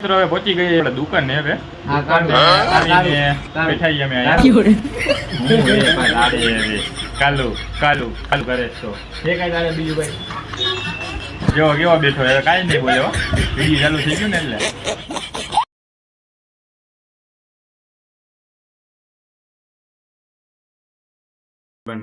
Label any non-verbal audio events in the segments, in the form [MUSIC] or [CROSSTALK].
મિત્રો હવે પહોંચી ગઈ આપણે દુકાન ને હવે. હા, આવીને કાઢો. અમે એ. કાલુ કાલુ કાલુ કરે છે. જે કાંઈ તારે બીજું ભાઈ? જો કેવો બેઠો હવે કાંઈ નહીં બોલ્યો. બીજી ચાલુ થઈ ગયું ને એટલે.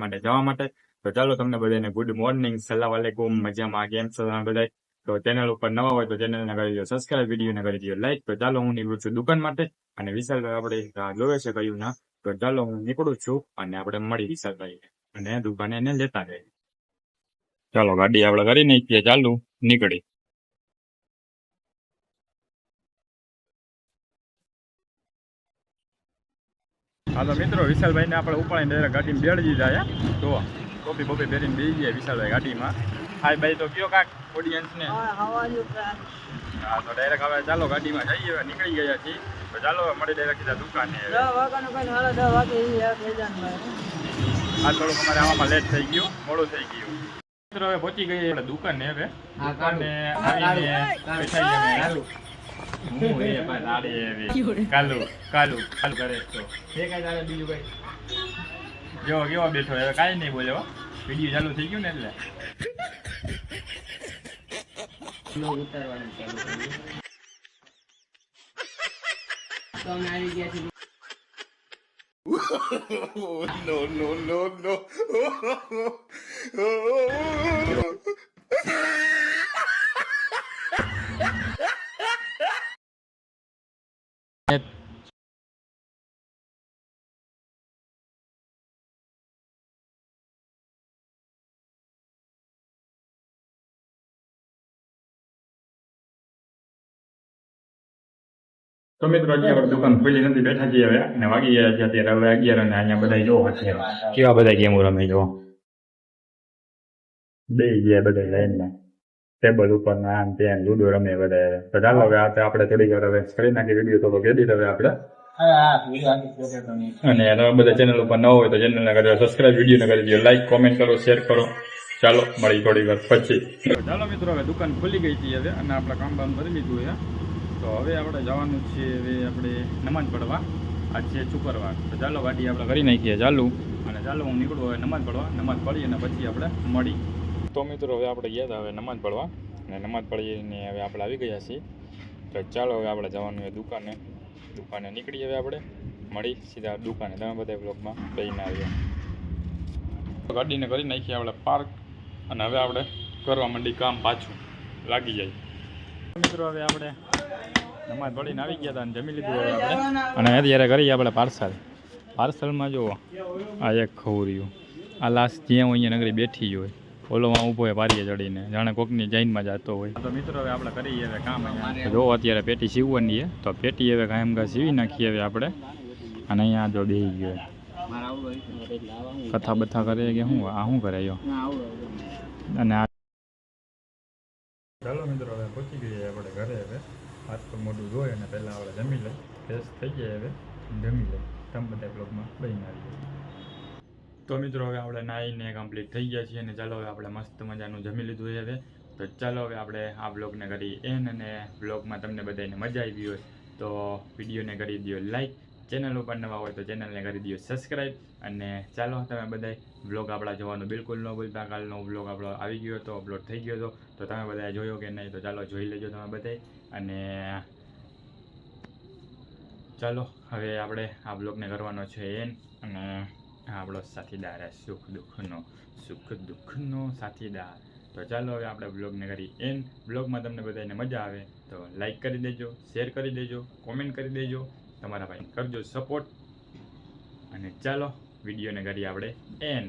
માટે જવા માટે. તો ચાલો તમને બધાને ગુડ મોર્નિંગ સલામ વાલેકુમ મજામાં? કેમ છો? તમે બધા તો ચેનલ ઉપર નવા હોય તો ચેનલને કરી દો સબસ્ક્રાઇબ વિડીયોને કરી દો લાઈક તો ચાલો હું નીકળું છું દુકાન માટે અને વિશાલભાઈ આપણે જોવે છે કયું ના તો ચાલો હું નીકળું છું અને આપણે મળી વિશાલભાઈ અને દુકાને એને લેતા જઈએ. ચાલો ગાડી આપણે કરી નાખીએ, ચાલુ, નીકળી. હા, તો મિત્રો, વિશાલભાઈને આપણે ઉપાડીને ડાયરેક્ટ ગાડીમાં બેડી છે તો ટોપી બોપી પહેરીને બેસી ગયા વિશાલભાઈ ગાડીમાં. હાય ભાઈ તો કયો કાક ઓડિયન્સને હા તો ડાયરેક્ટ હવે ચાલો ગાડીમાં જઈએ હવે નીકળી ગયા છીએ. તો ચાલો હવે મળી ડાયરેક્ટ સીધા દુકાને. આ થોડુંક અમારે આવામાં લેટ થઈ ગયું મોડું થઈ ગયું. મિત્રો હવે પહોંચી ગઈ આપણે દુકાને હવે. હા, દુકાને. આવીને. બેઠા. હું એ પણ લાડી એવી. [LAUGHS] કાલુ કાલુ કાલુ કરે તો. જે કાંઈ તારે બીજું ભાઈ જો કેવો બેઠો હવે કાંઈ નહીં બોલ્યો વીડિયો ચાલુ થઈ ગયું ને એટલે ઉતારવાનું ચાલુ. તો અમે આવી ગયા છીએ તો મિત્રો હજી આપણે દુકાન ખુલી નથી બેઠા છીએ હવે. અને વાગી ગયા છે અત્યારે હવે અગિયાર અને અહીંયા બધા જોવો છે. કેવા બધા ગેમો રમે જો બે ગયા બધા લાઈનમાં. ટેબલ ઉપર ના આમ ત્યાં લુડો રમે બધા. તો ચાલો હવે આ આપણે થોડી વાર હવે કરી નાખી વીડિયો થોડો એડિટ હવે આપણે. અને તમે બધા ચેનલ ઉપર ન હોય તો ચેનલને કરી સબસ્ક્રાઇબ વિડીયોને કરી દો. લાઈક કોમેન્ટ કરો શેર કરો. ચાલો મળી થોડી વાર પછી. ચાલો મિત્રો હવે દુકાન ખુલી ગઈ હતી હવે અને આપણે કામ બામ કરી લીધું છે. તો હવે આપણે જવાનું છે હવે આપણે નમાજ પડવા આજ છે શુક્રવાર. તો ચાલો ગાડી આપણે કરી નાખીએ ચાલુ. અને ચાલો હું નીકળું હવે નમાજ પડવા નમાજ પડી અને પછી આપણે મળી. તો મિત્રો હવે આપણે ગયા હતા હવે નમાજ પડવા અને નમાજ પડીને હવે આપણે આવી ગયા છીએ. તો ચાલો હવે આપણે જવાનું છે દુકાને. દુકાને નીકળી હવે આપણે. મળી સીધા દુકાને. તમે બધા બ્લોગમાં લઈને આવ્યા ગાડીને કરી નાખીએ આપણે પાર્ક અને હવે આપણે કરવા માંડી કામ પાછું. લાગી જાય. મિત્રો હવે આપણે નમાજ પડીને આવી ગયા હતા અને જમી લીધું હવે આપણે. અને અત્યારે કરીએ આપણે પાર્સલ. પાર્સલમાં જુઓ આ એક ખવર્યું આ લાસ્ટ જ્યાં હોય અહીંયા નગરી બેઠી જ હોય ઓલોમાં ઊભો હોય પારીએ ચડીને. જાણે કોકની જૈનમાં જતો હોય. તો મિત્રો હવે આપણે કરીએ હવે કામ અહીંયા. જો અત્યારે પેટી સીવવાની છે તો પેટી હવે કાયમ કા સીવી નાખીએ હવે આપણે. અને અહીંયા જો બેસી ગયો. મારે આવું હોય છે એટલે આવા હું કથા બથા કરે કે શું? આ શું કરે યો? ના આવું હોય. અને આ ચાલો મિત્રો હવે પહોંચી ગઈએ આપણે ઘરે હવે હાથ તો મોઢું ધોઈ અને પહેલાં આપણે જમી લઈ ફ્રેશ થઈ જાય હવે. જમી લઈ તમે બધા બ્લોગમાં બની આવીએ તો મિત્રો હવે આપણે નાહીને કમ્પ્લીટ થઈ ગયા છીએ અને ચાલો હવે આપણે મસ્ત મજાનું જમી લીધું છે હવે. તો ચાલો હવે આપણે આ બ્લોગને કરી એન અને બ્લોગમાં તમને બધાને મજા આવી હોય તો વિડીયોને કરી દો લાઈક ચેનલ ઉપર નવા હોય તો ચેનલને કરી દો સબસ્ક્રાઈબ અને ચાલો તમે બધા બ્લોગ આપણા જોવાનું બિલકુલ ન ભૂલતા. કાલનો બ્લોગ આપણો આવી ગયો હતો અપલોડ થઈ ગયો હતો. તો તમે બધાએ જોયો કે નહીં તો ચાલો જોઈ લેજો તમે બધાય. અને ચાલો, હવે આપણે આ બ્લોગને કરવાનો છે એન અને આપણો સાથીદાર સુખ દુઃખનો સુખ દુઃખનો સાથીદાર. તો ચાલો હવે આપણે બ્લોગને કરી એન. બ્લોગમાં તમને બધાને મજા આવે તો લાઈક કરી દેજો શેર કરી દેજો કોમેન્ટ કરી દેજો. તમારા ભાઈ કરજો સપોર્ટ અને ચાલો, વિડીયોને કરીએ આપણે N.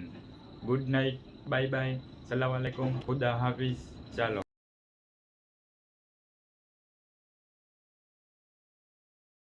Good night bye bye સલામ આલેકુમ ખુદા હાફિઝ. ચાલો.